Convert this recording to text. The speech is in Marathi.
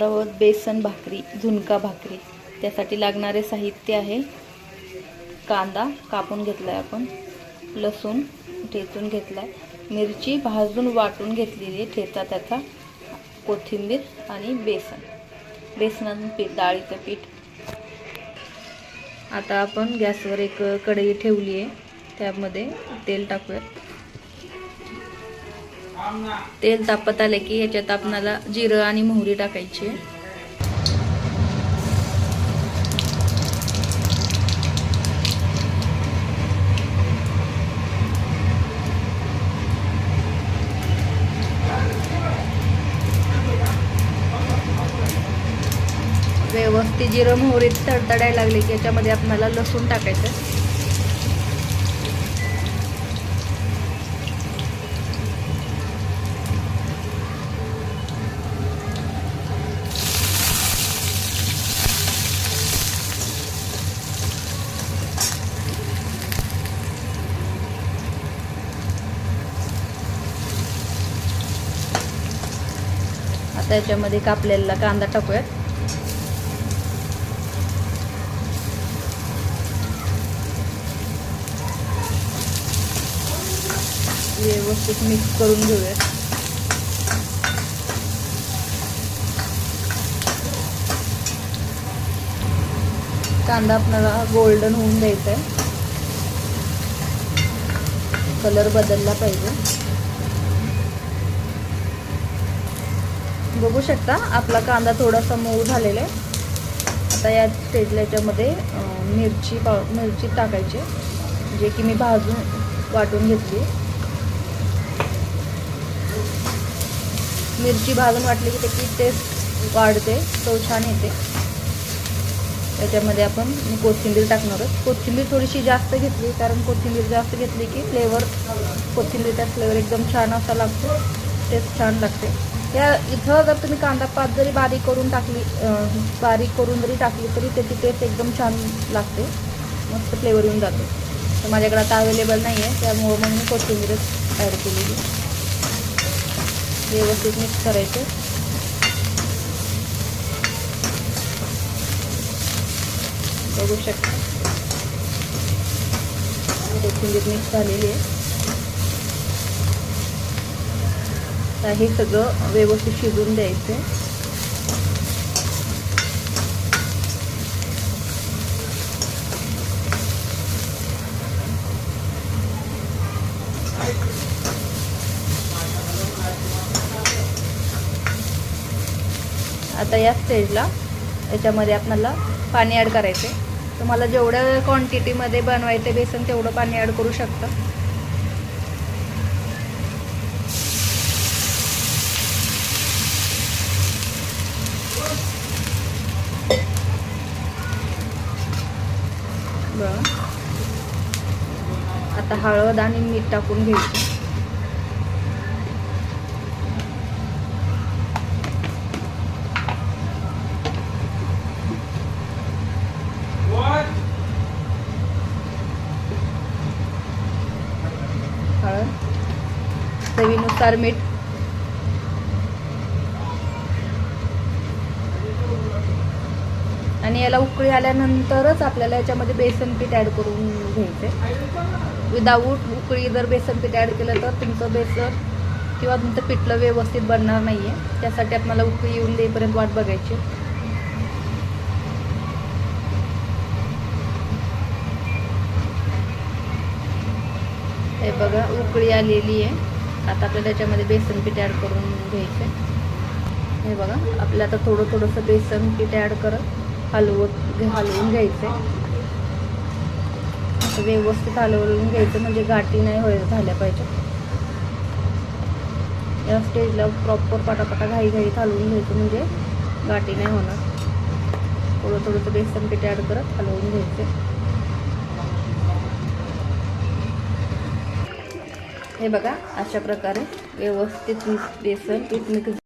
रवत बेसन भाकरी झुणका भाकरी. त्यासाठी लागणारे साहित्य आहे. कांदा कापून घेतला आहे आपण. लसूण ठेचून घेतला आहे मिरची भाजून वाटून घेतलेली आहे. ठेचा त्याचा. कोथिंबीर आणि बेसन. बेसनातून पीठ डाळीचं पीठ. आता आपण गॅसवर एक कढई ठेवली आहे. त्यामध्ये तेल टाकूयात. तेल तापत आले की याच्यात आपणाला जिरं आणि मोहरी टाकायची. व्यवस्थित जिरं मोहरीत तडतडायला लागले की याच्यामध्ये आपल्याला लसूण टाकायचं. आता याच्यामध्ये कापलेला कांदा टाकूयात. व्यवस्थित मिक्स करून घेऊयात. कांदा आपल्याला गोल्डन होऊन द्यायचा आहे कलर बदलला पाहिजे. बघू शकता. आपला कांदा थोडासा मऊ झालेला आहे. आता या स्टेजला याच्यामध्ये मिरची पाव मिरची टाकायची. जे की मी भाजून वाटून घेतली. मिरची भाजून वाटली की त्याची टेस्ट वाढते. तो छान येते. त्याच्यामध्ये आपण कोथिंबीर टाकणार आहोत कोथिंबीर थोडीशी जास्त घेतली कारण कोथिंबीर जास्त घेतली की फ्लेवर कोथिंबीरचा फ्लेवर एकदम छान असा लागतो. टेस्ट छान लागते. या इथं जर तुम्ही कांदा पात जरी बारीक करून टाकली बारीक करून जरी टाकली तरी त्याची टेस्ट एकदम छान लागते. मस्त फ्लेवर येऊन जातो. तर माझ्याकडे आता अवेलेबल नाही आहे त्यामुळं मग मी कोथिंबीरच ॲड केलेली. व्यवस्थित मिक्स करायचं. बघू शकता. कोथिंबीर मिक्स झालेली आहे. आता हे सगळं व्यवस्थित शिजून द्यायचं. आता या स्टेजला याच्यामध्ये आपल्याला पाणी ॲड करायचं आहे तुम्हाला जेवढं क्वांटिटीमध्ये बनवायचं बेसन तेवढं पाणी ॲड करू शकता बरं आता हळद आणि मीठ टाकून घ्यायचं. हळद. चवीनुसार मीठ आणि याला उकळी आल्यानंतरच आपल्याला याच्यामध्ये बेसन पीठ ॲड करून घ्यायचं विदाऊट उकळी जर बेसन पीठ ॲड केलं तर तुमचं बेसन किंवा तुमचं पिठलं व्यवस्थित बनणार नाही आहे त्यासाठी आपल्याला उकळी येऊन देईपर्यंत वाट बघायची. हे बघा उकळी आलेली आहे. आता आपल्याला त्याच्यामध्ये बेसन पीठ ॲड करून घ्यायचं आहे हे बघा आपल्याला आता थोडं थोडंसं बेसन पीठ ॲड करत हलवत हलवून घ्यायचं. असं व्यवस्थित हलवून घ्यायचं म्हणजे गाठी नाही होय झाल्या पाहिजे. या स्टेजला प्रॉपर पटापटा घाई घाईत हलवून घ्यायचं म्हणजे गाठी नाही होणार. थोडं थोडंसं बेसन पीठ ॲड करत हलवून घ्यायचं. हे बघा अशा प्रकारे व्यवस्थित बेसन पीठ मिक्स